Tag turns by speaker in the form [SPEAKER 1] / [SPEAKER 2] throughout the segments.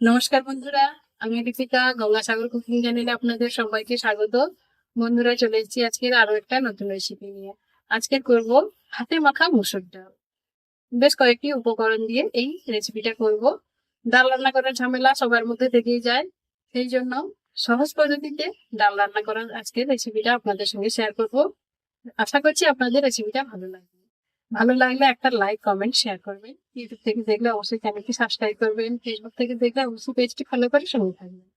[SPEAKER 1] নমস্কার বন্ধুরা, আমি দীপিকা গঙ্গাসাগর কুকিং চ্যানেলে আপনাদের সবাইকে স্বাগত। বন্ধুরা, চলে এসেছি আজকের আরও একটা নতুন রেসিপি নিয়ে। আজকে করব হাতে মাখা মুসুর ডাল। বেশ কয়েকটি উপকরণ দিয়ে এই রেসিপিটা করব। ডাল রান্না করার ঝামেলা সবার মধ্যে থেকেই যায়। সেই জন্য সহজ পদ্ধতিতে ডাল রান্না করার আজকের রেসিপিটা আপনাদের সঙ্গে শেয়ার করব। আশা করছি আপনাদের রেসিপিটা ভালো লাগবে। ভালো লাগলে একটা লাইক কমেন্ট শেয়ার করবেন। ইউটিউব থেকে দেখলে অবশ্যই চ্যানেলটি সাবস্ক্রাইব করবেন। ফেসবুক থেকে দেখলে অবশ্যই পেজটি ফলো করে সঙ্গে থাকবেন।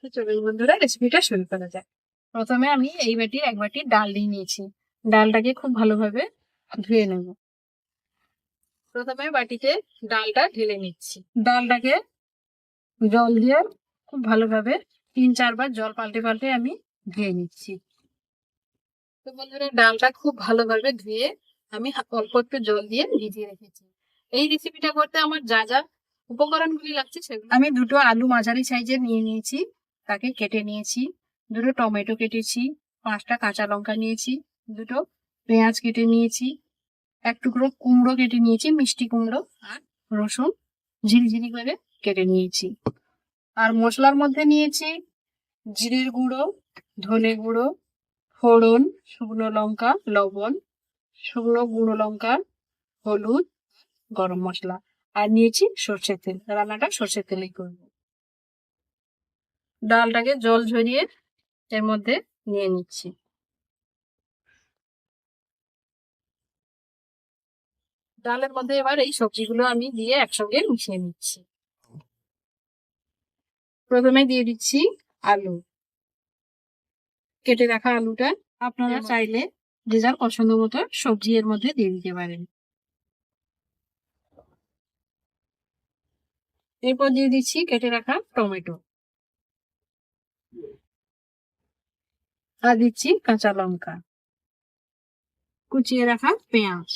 [SPEAKER 1] তো চলুন বন্ধুরা রেসিপিটা শুরু করা যাক। প্রথমে আমি এই বাটি এক বাটি ডাল নিয়ে নিয়েছি। ডালটাকে খুব ভালোভাবে ধুয়ে নেব। প্রথমে বাটিতে ডালটা ঢেলে নিচ্ছি। ডালটাকে জল দিয়ে খুব ভালোভাবে তিন চারবার জল পাল্টে পাল্টে আমি ধুয়ে নিচ্ছি। তো বন্ধুরা, ডালটা খুব ভালোভাবে ধুয়ে আমি অল্প একটু জল দিয়ে ভিজিয়ে রেখেছি। এই রেসিপিটা করতে আমার যা যা উপকরণগুলি লাগছে সেগুলো আমি দুটো আলু মাঝারি সাইজের নিয়ে নিয়েছি, তাকে কেটে নিয়েছি, দুটো টমেটো কেটেছি, পাঁচটা কাঁচা লঙ্কা নিয়েছি, দুটো পেঁয়াজ কেটে নিয়েছি, এক টুকরো কুমড়ো কেটে নিয়েছি, মিষ্টি কুমড়ো আর রসুন ঝিরিঝিরি করে কেটে নিয়েছি। আর মশলার মধ্যে নিয়েছি জিরের গুঁড়ো, ধনে গুঁড়ো, ফোড়ন, শুকনো লঙ্কা, লবণ শুকনো গুঁড়ো লঙ্কা হলুদ গরম মশলা আর নিয়েছি সর্ষের তেল। রান্নাটা সর্ষের তেলেই করব। ডালটাকে জল ঝরিয়ে এর মধ্যে নিয়ে নিচ্ছি। ডালের মধ্যে এবার এই সবজিগুলো আমি দিয়ে একসঙ্গে মিশিয়ে নিচ্ছি। প্রথমে দিয়ে দিচ্ছি আলু। কেটে রাখা আলুটা আপনারা চাইলে যে যার পছন্দ মতো সবজি এর মধ্যে দিয়ে দিতে পারেন। এরপর দিয়ে দিচ্ছি কেটে রাখা টমেটো। আর দিচ্ছি কাঁচা লঙ্কা। কুচিয়ে রাখা পেঁয়াজ।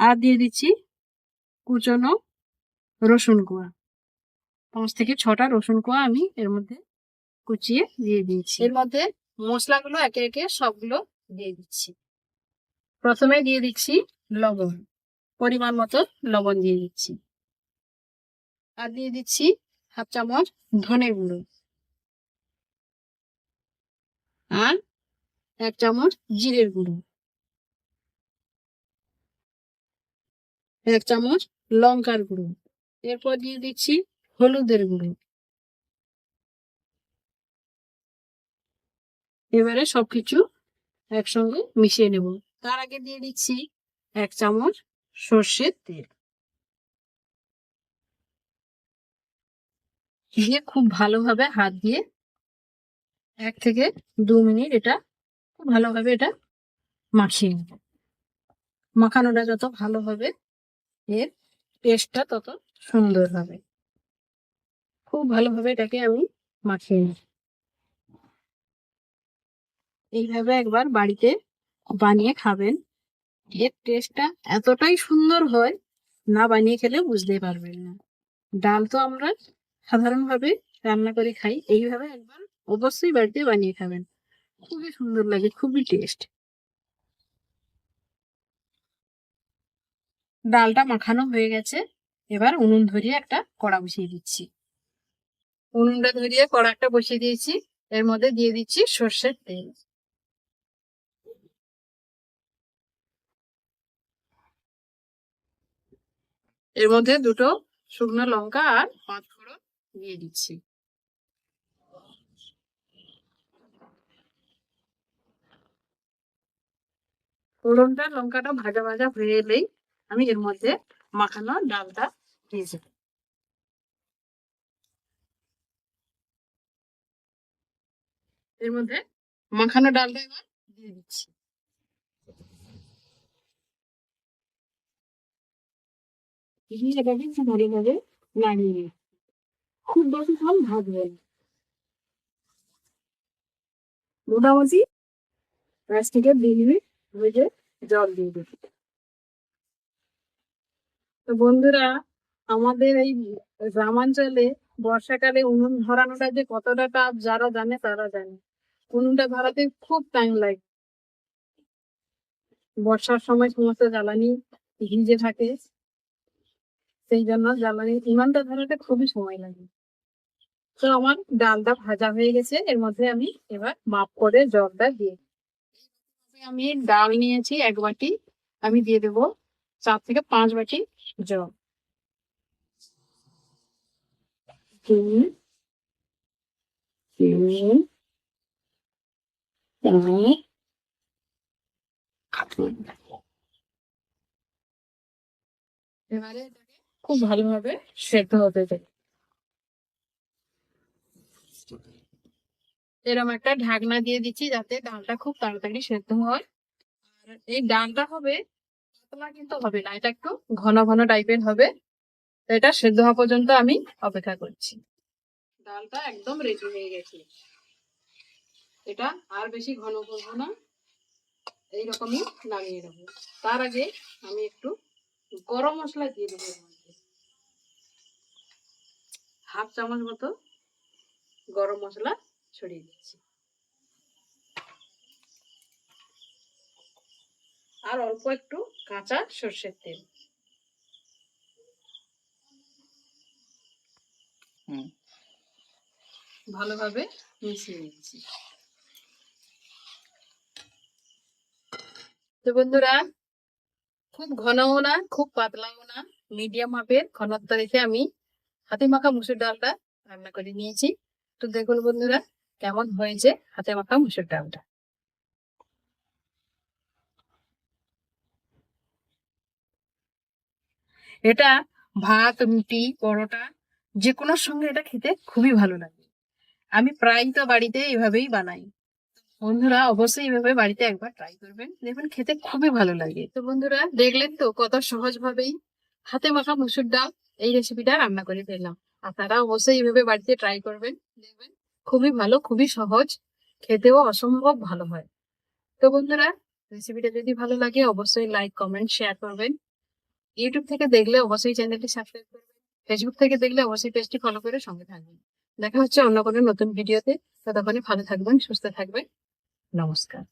[SPEAKER 1] আর দিয়ে দিচ্ছি কুচনো রসুন কোয়া পাঁচ থেকে ছটা রসুন কোয়া আমি এর মধ্যে কুচিয়ে দিয়ে দিয়েছি। এর মধ্যে মশলাগুলো একে একে সবগুলো দিয়ে দিচ্ছি। প্রথমে দিয়ে দিচ্ছি লবণ, পরিমাণ মতো লবণ দিয়ে দিচ্ছি। আর দিয়ে দিচ্ছি হাফ চামচ ধনে গুঁড়ো। আর এক চামচ জিরের গুঁড়ো। এক চামচ লঙ্কার গুঁড়ো। এরপর দিয়ে দিচ্ছি হলুদের গুঁড়ো। এবারে সবকিছু একসঙ্গে মিশিয়ে নেব। তার আগে দিয়ে দিচ্ছি এক চামচ সর্ষের তেল। দিয়ে খুব ভালোভাবে হাত দিয়ে এক থেকে দু মিনিট এটা খুব ভালোভাবে এটা মাখিয়ে নেব। মাখানোটা যত ভালো হবে, এর টেস্টটা তত সুন্দর হবে। খুব ভালোভাবে এটাকে আমি মাখিয়ে নিই। এইভাবে একবার বাড়িতে বানিয়ে খাবেন। এর টেস্টটা এতটাই সুন্দর হয়, না বানিয়ে খেলে বুঝতেই পারবেন না। ডাল তো আমরা সাধারণভাবে রান্না করে খাই, এইভাবে একবার অবশ্যই বাড়িতে বানিয়ে খাবেন। খুবই সুন্দর লাগে, খুবই টেস্ট ডালটা মাখানো হয়ে গেছে, এবার উনুন ধরিয়ে একটা কড়া বসিয়ে দিচ্ছি। উনুনটা ধরিয়ে কড়াটা বসিয়ে দিয়েছি। এর মধ্যে দিয়ে দিচ্ছি সর্ষের তেল। এর মধ্যে দুটো শুকনো লঙ্কা আর পাঁচ ফোড়ন দিয়ে দিচ্ছি। ফোড়নটা লঙ্কাটা ভাজা ভাজা হয়ে এলেই আমি এর মধ্যে মাখানো ডালটা দিয়ে দেবো। এর মধ্যে? মাখানো ডালটা এবার। দিয়ে দিচ্ছি। দিয়ে এটাকে খুব ভালোভাবে নাড়িয়ে নিই। খুব বেশি কম ভাজবে না। মোটামুটি পাঁচ থেকে দুই মিনিট ভেজে জল দিয়ে দেবো তো বন্ধুরা আমাদের এই গ্রামাঞ্চলে বর্ষাকালে উনুন ধরানোটা যে কতটা টাফ যারা জানে তারা জানে। উনুনটা ধরাতে খুব টাইম লাগে। বর্ষার সময় সমস্ত জ্বালানি ভিজে থাকে, সেই জন্য জ্বালানি উনানটা ধরাতে খুবই সময় লাগে। তো আমার ডালটা ভাজা হয়ে গেছে, এর মধ্যে আমি এবার মাপ করে জলটা দিয়ে। আমি ডাল নিয়েছি এক বাটি, আমি দিয়ে দেব চার থেকে পাঁচ বাটি জল। তিন তিন এবারে এটাকে খুব ভালোভাবে সেদ্ধ হতে দেয় এরকম একটা ঢাকনা দিয়ে দিচ্ছি যাতে ডালটা খুব তাড়াতাড়ি সেদ্ধ হয়। আর এই ডালটা হবে পাতলা কিন্তু হবে না এটা একটু ঘন ঘন টাইপের হবে। এটা সেদ্ধ হওয়া পর্যন্ত আমি অপেক্ষা করছি। ডালটা একদম রেডি হয়ে গেছে। এটা আর বেশি ঘন করব না। এইরকমই নামিয়ে নেব। তার আগে আমি একটু গরম মশলা দিয়ে দেবো হাফ চামচ মতো গরম মশলা ছড়িয়ে দিচ্ছি। আর অল্প একটু কাঁচা সর্ষের তেল। ভালোভাবে মিশিয়ে নিচ্ছি। তো বন্ধুরা, খুব ঘনও না, খুব পাতলাও না মিডিয়াম মাপের ঘনত্ব রেখে আমি হাতে মাখা মুসুর ডালটা রান্না করে নিয়েছি। তো দেখুন বন্ধুরা, কেমন হয়েছে হাতে মাখা মুসুর ডালটা। এটা ভাত, রুটি, পরোটা যে কোনো সঙ্গে এটা খেতে খুবই ভালো লাগে। আমি প্রায় তো বাড়িতে এভাবেই বানাই। বন্ধুরা, অবশ্যই এভাবে বাড়িতে একবার ট্রাই করবেন। দেখবেন খেতে খুবই ভালো লাগে। তো বন্ধুরা, দেখলেন তো কত সহজ ভাবেই হাতে মাখা মুসুর ডাল এই রেসিপিটা রান্না করে ফেললাম। আপনারা অবশ্যই এইভাবে বাড়িতে ট্রাই করবেন। দেখবেন খুবই ভালো, খুবই সহজ, খেতেও অসম্ভব ভালো হয়। তো বন্ধুরা রেসিপিটা যদি ভালো লাগে, অবশ্যই লাইক কমেন্ট শেয়ার করবেন। ইউটিউব থেকে দেখলে অবশ্যই চ্যানেলটি সাবস্ক্রাইব করবেন। ফেসবুক থেকে দেখলে অবশ্যই পেজটি ফলো করে সঙ্গে থাকবেন। দেখা হচ্ছে অন্য কোনো নতুন ভিডিওতে ততক্ষণে ভালো থাকবেন, সুস্থ থাকবেন। নমস্কার।